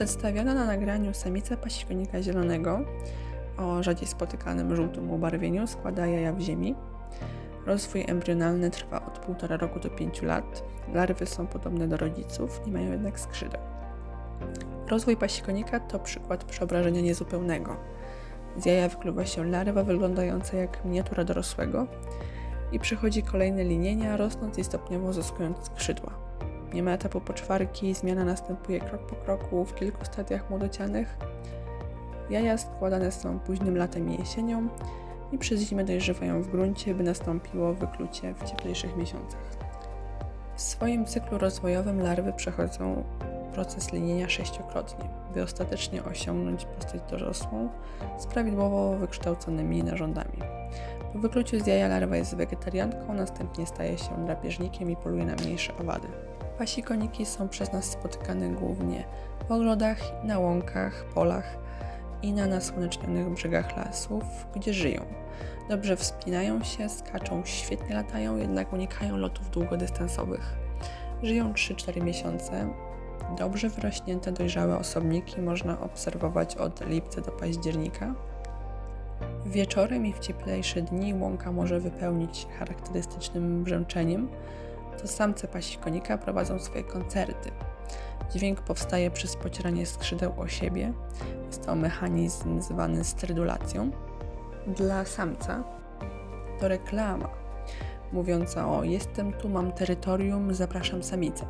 Przedstawiona na nagraniu samica pasikonika zielonego o rzadziej spotykanym żółtym ubarwieniu składa jaja w ziemi. Rozwój embrionalny trwa od 1,5 roku do 5 lat. Larwy są podobne do rodziców, nie mają jednak skrzydeł. Rozwój pasikonika to przykład przeobrażenia niezupełnego. Z jaja wykluwa się larwa wyglądająca jak miniatura dorosłego i przechodzi kolejne linienia, rosnąc i stopniowo zyskując skrzydła. Nie ma etapu poczwarki, zmiana następuje krok po kroku w kilku stadiach młodocianych. Jaja składane są późnym latem i jesienią i przez zimę dojrzewają w gruncie, by nastąpiło wyklucie w cieplejszych miesiącach. W swoim cyklu rozwojowym larwy przechodzą proces linienia sześciokrotnie, by ostatecznie osiągnąć postać dorosłą z prawidłowo wykształconymi narządami. Po wykluciu z jaja larwa jest wegetarianką, następnie staje się drapieżnikiem i poluje na mniejsze owady. Pasikoniki są przez nas spotykane głównie w ogrodach, na łąkach, polach i na nasłonecznionych brzegach lasów, gdzie żyją. Dobrze wspinają się, skaczą, świetnie latają, jednak unikają lotów długodystansowych. Żyją 3-4 miesiące. Dobrze wyrośnięte, dojrzałe osobniki można obserwować od lipca do października. Wieczorem i w cieplejsze dni łąka może wypełnić charakterystycznym brzęczeniem. To samce pasikonika prowadzą swoje koncerty. Dźwięk powstaje przez pocieranie skrzydeł o siebie. Jest to mechanizm zwany strydulacją. Dla samca to reklama mówiąca o jestem tu, mam terytorium, zapraszam samicę.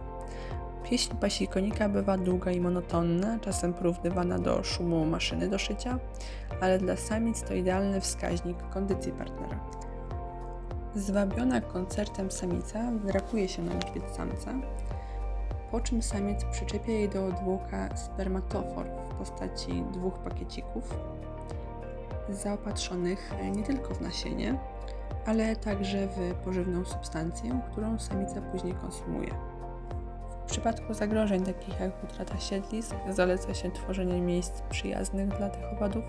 Pieśń pasikonika bywa długa i monotonna, czasem porównywana do szumu maszyny do szycia, ale dla samic to idealny wskaźnik kondycji partnera. Zwabiona koncertem samica wdrapuje się na grzbiet samca, po czym samiec przyczepia jej do odwłoka spermatofor w postaci dwóch pakiecików zaopatrzonych nie tylko w nasienie, ale także w pożywną substancję, którą samica później konsumuje. W przypadku zagrożeń takich jak utrata siedlisk zaleca się tworzenie miejsc przyjaznych dla tych owadów